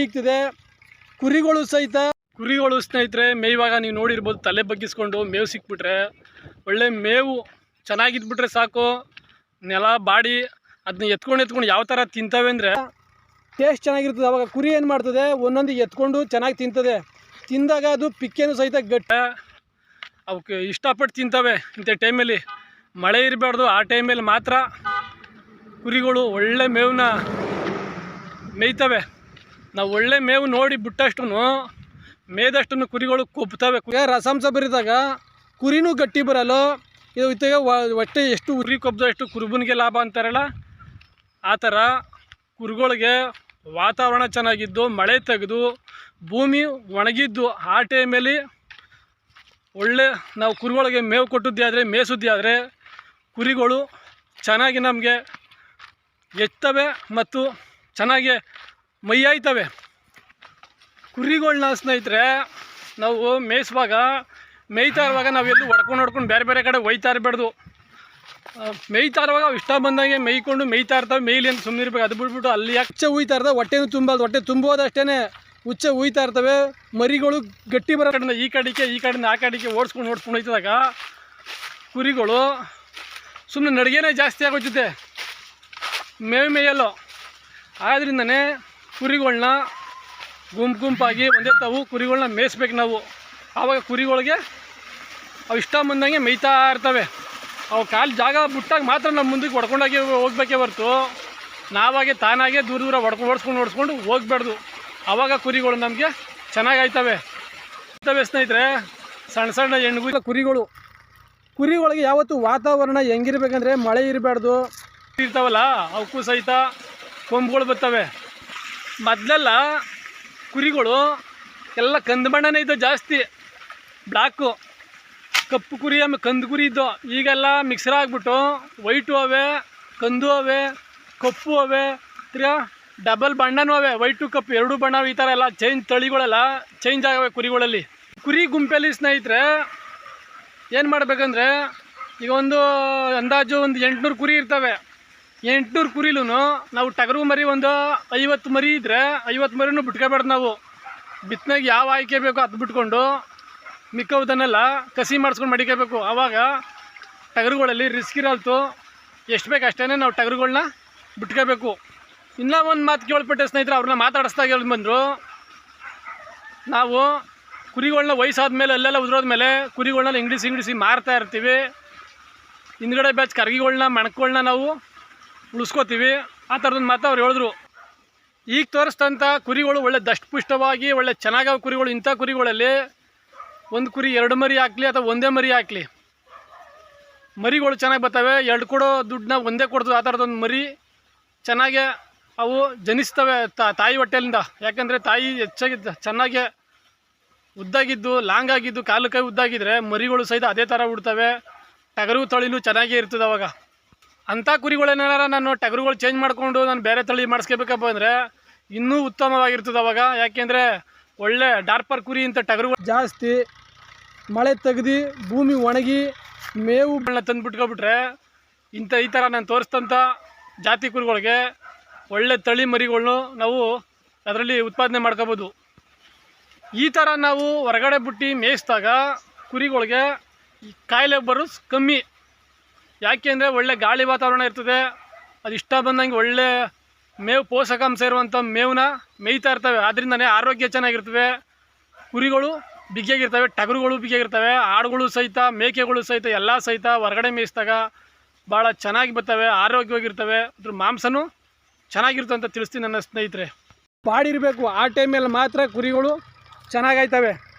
ಈಗ್ತಿದೆ ಕುರಿಗಳು ಸಹಿತ ಕುರಿಗಳು ಸ್ನೇಹಿತರೆ ಮೇಯುವಾಗ ನೀವು ನೋಡಿರ್ಬೋದು ತಲೆ ಬಗ್ಗಿಸ್ಕೊಂಡು ಮೇವು ಸಿಕ್ಬಿಟ್ರೆ. ಒಳ್ಳೆ ಮೇವು ಚೆನ್ನಾಗಿದ್ಬಿಟ್ರೆ ಸಾಕು. ನೆಲ ಬಾಡಿ ಅದನ್ನ ಎತ್ಕೊಂಡು ಎತ್ಕೊಂಡು ಯಾವ ಥರ ತಿಂತವೆ ಅಂದರೆ ಟೇಸ್ಟ್ ಚೆನ್ನಾಗಿರ್ತದೆ. ಅವಾಗ ಕುರಿ ಏನು ಮಾಡ್ತದೆ? ಒಂದೊಂದು ಎತ್ಕೊಂಡು ಚೆನ್ನಾಗಿ ತಿಂತದೆ. ತಿಂದಾಗ ಅದು ಪಿಕ್ಕೇನು ಸಹಿತ ಗಟ್ಟ ಅವಕ್ಕೆ ಇಷ್ಟಪಟ್ಟು ತಿಂತವೆ ಇಂಥ ಟೈಮಲ್ಲಿ. ಮಳೆ ಇರಬಾರ್ದು. ಆ ಟೈಮಲ್ಲಿ ಮಾತ್ರ ಕುರಿಗಳು ಒಳ್ಳೆ ಮೇವನ್ನ ಮೇಯ್ತವೆ. ನಾವು ಒಳ್ಳೆ ಮೇವು ನೋಡಿ ಬಿಟ್ಟಷ್ಟು ಮೇದಷ್ಟು ಕುರಿಗಳು ಕೊಬ್ತವೆ ರಸಾಂಶ ಬರಿದಾಗ ಕುರಿನೂ ಗಟ್ಟಿ ಬರಲ್ಲ? ಇದು ಇತ್ತಾಗ ಹೊಟ್ಟೆ ಎಷ್ಟು ಕುರಿ ಕೊಬ್ಬದಷ್ಟು ಕುರುಬನಿಗೆ ಲಾಭ ಅಂತಾರಲ್ಲ? ಆ ಥರ ಕುರಿಗಳಿಗೆ ವಾತಾವರಣ ಚೆನ್ನಾಗಿದ್ದು, ಮಳೆ ತೆಗೆದು, ಭೂಮಿ ಒಣಗಿದ್ದು ಆ ಟೈಮಲ್ಲಿ ಒಳ್ಳೆ ನಾವು ಕುರಿಗಳಿಗೆ ಮೇವು ಕೊಟ್ಟದ್ದೇ ಆದರೆ ಕುರಿಗಳು ಚೆನ್ನಾಗಿ ನಮಗೆ ಎತ್ತವೆ ಮತ್ತು ಚೆನ್ನಾಗಿ ಮೈಯಾಯ್ತವೆ ಕುರಿಗಳನ್ನ ಸ್ನೇಹಿತರೆ, ನಾವು ಮೇಯಿಸುವಾಗ ಮೇಯ್ತಾ ಇರುವಾಗ ನಾವೆಲ್ಲೂ ಹೊಡ್ಕೊಂಡು ಹೊಡ್ಕೊಂಡು ಬೇರೆ ಬೇರೆ ಕಡೆ ಒಯ್ತಾ ಇರಬಾರ್ದು ಮೇಯ್ತಾ ಇರುವಾಗ ಇಷ್ಟ ಬಂದಂಗೆ ಮೇಯ್ಕೊಂಡು ಮೇಯ್ತಾ ಇರ್ತವೆ. ಮೇಯ್ಲಿ ಅಂತ ಸುಮ್ಮನೆ ಇರಬೇಕು. ಅದು ಬಿಟ್ಬಿಟ್ಟು ಅಲ್ಲಿ ಯಾಕೆ ಉಯ್ತಾ ಇರ್ತವೆ? ಹೊಟ್ಟೆನೂ ತುಂಬಲ್ದು ಹೊಟ್ಟೆ ತುಂಬೋದಷ್ಟೇ ಹುಚ್ಚ ಉಯ್ತಾ ಇರ್ತವೆ. ಮರಿಗಳು ಗಟ್ಟಿ ಬರೋ ಕಡೆಯಿಂದ ಈ ಕಡೆಗೆ, ಈ ಕಡೆಯಿಂದ ಆ ಕಡೆಗೆ ಓಡಿಸ್ಕೊಂಡು ಓಡಿಸ್ಕೊಂಡು ಹೋಯ್ತದಾಗ ಕುರಿಗಳು ಸುಮ್ಮನೆ ನಡಿಗೆನೇ ಜಾಸ್ತಿ ಆಗೋಯ್ತದೆ. ಮೇವು ಮೇಯಲ್ಲೋ. ಆದ್ರಿಂದನೇ ಕುರಿಗಳನ್ನ ಗುಂಪು ಗುಂಪಾಗಿ ಒಂದೇ ತಾವು ಕುರಿಗಳನ್ನ ಮೇಯಿಸ್ಬೇಕು ನಾವು. ಆವಾಗ ಕುರಿಗಳಿಗೆ ಅವು ಇಷ್ಟ ಬಂದಂಗೆ ಮೇಯ್ತಾ ಇರ್ತವೆ. ಅವು ಕಾಲು ಜಾಗ ಬಿಟ್ಟಾಗ ಮಾತ್ರ ನಮ್ಮ ಮುಂದಕ್ಕೆ ಹೊಡ್ಕೊಂಡಾಗೆ ಹೋಗ್ಬೇಕೇ ಹೊರ್ತು. ನಾವಾಗೆ ತಾನಾಗೆ ದೂರ ದೂರ ಹೊಡ್ಕೊಂಡು ಹೊಡ್ಸ್ಕೊಂಡು ಹೊಡ್ಸ್ಕೊಂಡು ಹೋಗ್ಬಾರ್ದು. ಆವಾಗ ಕುರಿಗಳು ನಮಗೆ ಚೆನ್ನಾಗಾಯ್ತವೆ. ಇರ್ತವೆ ಸ್ನೇಹಿತರೆ, ಸಣ್ಣ ಸಣ್ಣ ಹೆಣ್ಣು ಕುರಿಗಳು. ಕುರಿಗಳಿಗೆ ಯಾವತ್ತು ವಾತಾವರಣ ಹೆಂಗಿರ್ಬೇಕಂದ್ರೆ ಮಳೆ ಇರಬಾರ್ದು. ಇರ್ತಾವಲ್ಲ, ಅವಕ್ಕೂ ಸಹಿತ ಕೊಂಬುಗಳು ಬರ್ತವೆ. ಮೊದಲೆಲ್ಲ ಕುರಿಗಳು ಎಲ್ಲ ಕಂದು ಬಣ್ಣನೇ ಇದ್ದವು ಜಾಸ್ತಿ. ಬ್ಲ್ಯಾಕು ಕಪ್ಪು ಕುರಿ, ಆಮೇಲೆ ಕಂದು ಕುರಿ ಇದ್ದವು. ಈಗೆಲ್ಲ ಮಿಕ್ಸರ್ ಆಗಿಬಿಟ್ಟು ವೈಟು ಅವೆ, ಕಂದು ಅವೆ, ಕಪ್ಪು ಅವೆ, ತಿರ್ಗಾ ಡಬಲ್ ಬಣ್ಣನೂ ಅವೆ ವೈಟು ಕಪ್ಪು, ಎರಡು ಬಣ್ಣ ಈ ಥರ ಎಲ್ಲ ಚೇಂಜ್ ತಳಿಗಳೆಲ್ಲ ಚೇಂಜ್ ಆಗವೆ ಕುರಿಗಳಲ್ಲಿ. ಕುರಿ ಗುಂಪಲ್ಲಿ ಸ್ನೇಹಿತರೆ, ಏನು ಮಾಡಬೇಕಂದ್ರೆ ಈಗ ಒಂದು ಅಂದಾಜು ಒಂದು ಎಂಟುನೂರು ಕುರಿ ಇರ್ತವೆ. ಎಂಟುನೂರು ಕುರಿಲೂ ನಾವು ಟಗರು ಮರಿ ಒಂದು ಐವತ್ತು ಮರಿ ಇದ್ದರೆ ಐವತ್ತು ಮರಿನೂ ಬಿಟ್ಕೋಬಾರ್ದು ನಾವು. ಬಿತ್ತನೆಗೆ ಯಾವ ಆಯ್ಕೆ ಬೇಕೋ ಅದು ಬಿಟ್ಕೊಂಡು ಮಿಕ್ಕವುದನ್ನೆಲ್ಲ ಕಸಿ ಮಾಡಿಸ್ಕೊಂಡು ಮಡಿಕೋಬೇಕು. ಆವಾಗ ಟಗರುಗಳಲ್ಲಿ ರಿಸ್ಕ್ ಇರಲ್ತು. ಎಷ್ಟು ಬೇಕು ಅಷ್ಟೇ ನಾವು ಟಗರುಗಳನ್ನ ಬಿಟ್ಕೋಬೇಕು ಇನ್ನೂ ಒಂದು ಮಾತು ಕೇಳ್ಪಟ್ಟೆ ಸ್ನೇಹಿತರೆ, ಅವ್ರನ್ನ ಮಾತಾಡಿಸ್ದಾಗ ಹೇಳಿ ಬಂದರು. ನಾವು ಕುರಿಗಳನ್ನ ವಯಸ್ಸಾದ್ಮೇಲೆ ಅಲ್ಲೆಲ್ಲ ಉದುರೋದ್ಮೇಲೆ ಕುರಿಗಳನ್ನ ಇಂಗ್ಲಿಸಿ ಇಂಗ್ಲಿಸಿ ಮಾರ್ತಾ ಇರ್ತೀವಿ. ಹಿಂದ್ಗಡೆ ಬ್ಯಾಚ್ ಕರ್ಗಿಗಳನ್ನ ಮಣಕಗಳನ್ನ ನಾವು ಉಳಿಸ್ಕೋತೀವಿ. ಆ ಥರದೊಂದು ಮಾತು ಅವ್ರು ಹೇಳಿದ್ರು. ಈಗ ತೋರಿಸ್ತಂಥ ಕುರಿಗಳು ಒಳ್ಳೆ ದಷ್ಟಪುಷ್ಟವಾಗಿ, ಒಳ್ಳೆ ಚೆನ್ನಾಗವ ಕುರಿಗಳು, ಇಂಥ ಕುರಿಗಳಲ್ಲಿ ಒಂದು ಕುರಿ ಎರಡು ಮರಿ ಹಾಕಲಿ ಅಥವಾ ಒಂದೇ ಮರಿ ಹಾಕಲಿ. ಮರಿಗಳು ಚೆನ್ನಾಗಿ ಬರ್ತವೆ. ಎರಡು ಕೊಡೋ ದುಡ್ಡನ್ನ ಒಂದೇ ಕೊಡ್ತದೆ. ಆ ಥರದೊಂದು ಮರಿ ಚೆನ್ನಾಗೆ ಅವು ಜನಿಸ್ತವೆ ತಾಯಿ ಹೊಟ್ಟೆಲಿಂದ. ಯಾಕಂದರೆ ತಾಯಿ ಹೆಚ್ಚಾಗಿ ಚೆನ್ನಾಗೆ ಉದ್ದಾಗಿದ್ದು, ಲಾಂಗ್ ಆಗಿದ್ದು, ಕಾಲು ಕೈ ಉದ್ದಾಗಿದ್ರೆ ಮರಿಗಳು ಸಹಿತ ಅದೇ ಥರ ಉಡ್ತವೆ. ಟಗರು ತಳಿನೂ ಚೆನ್ನಾಗೇ ಇರ್ತದೆ ಅವಾಗ. ಅಂಥ ಕುರಿಗಳೇನಾರ ನಾನು ಟಗರುಗಳು ಚೇಂಜ್ ಮಾಡಿಕೊಂಡು ನಾನು ಬೇರೆ ತಳಿ ಮಾಡಿಸ್ಕೋಬೇಕಪ್ಪ ಅಂದರೆ ಇನ್ನೂ ಉತ್ತಮವಾಗಿರ್ತದೆ ಅವಾಗ. ಯಾಕೆಂದರೆ ಒಳ್ಳೆ ಡಾರ್ಪರ್ ಕುರಿ ಇಂಥ ಟಗರುಗಳು ಜಾಸ್ತಿ ಮಳೆ ತೆಗ್ದು ಭೂಮಿ ಒಣಗಿ ಮೇವು ಬಣ್ಣ ತಂದುಬಿಟ್ಕೊಬಿಟ್ರೆ ಇಂಥ ಈ ಥರ ನಾನು ತೋರಿಸ್ತಂಥ ಜಾತಿ ಕುರಿಗಳಿಗೆ ಒಳ್ಳೆ ತಳಿ ಮರಿಗಳನ್ನು ನಾವು ಅದರಲ್ಲಿ ಉತ್ಪಾದನೆ ಮಾಡ್ಕೋಬೋದು. ಈ ಥರ ನಾವು ಹೊರಗಡೆ ಬಿಟ್ಟು ಮೇಯಿಸಿದಾಗ ಕುರಿಗಳಿಗೆ ಕಾಯಿಲೆ ಬರೋದು ಕಮ್ಮಿ. ಯಾಕೆಂದರೆ ಒಳ್ಳೆ ಗಾಳಿ ವಾತಾವರಣ ಇರ್ತದೆ. ಅದು ಇಷ್ಟ ಬಂದಂಗೆ ಒಳ್ಳೆ ಮೇವು, ಪೋಷಕಾಂಶ ಇರುವಂಥ ಮೇವನ್ನ ಮೇಯ್ತಾ ಇರ್ತವೆ. ಅದರಿಂದನೇ ಆರೋಗ್ಯ ಚೆನ್ನಾಗಿರ್ತವೆ. ಕುರಿಗಳು ಬಿಗಿಯಾಗಿರ್ತವೆ, ಟಗರುಗಳು ಬಿಗಿಯಾಗಿರ್ತವೆ, ಆಡುಗಳು ಸಹಿತ, ಮೇಕೆಗಳು ಸಹಿತ, ಎಲ್ಲ ಸಹಿತ ಹೊರಗಡೆ ಮೇಯಿಸಿದಾಗ ಭಾಳ ಚೆನ್ನಾಗಿ ಬರ್ತವೆ, ಆರೋಗ್ಯವಾಗಿರ್ತವೆ. ಅದ್ರ ಮಾಂಸನೂ ಚೆನ್ನಾಗಿರುತ್ತೆ ಅಂತ ತಿಳಿಸ್ತೀನಿ ನನ್ನ ಸ್ನೇಹಿತರೆ. ಬಾಡಿರಬೇಕು. ಆ ಟೈಮಲ್ಲಿ ಮಾತ್ರ ಕುರಿಗಳು ಚೆನ್ನಾಗಾಯ್ತವೆ.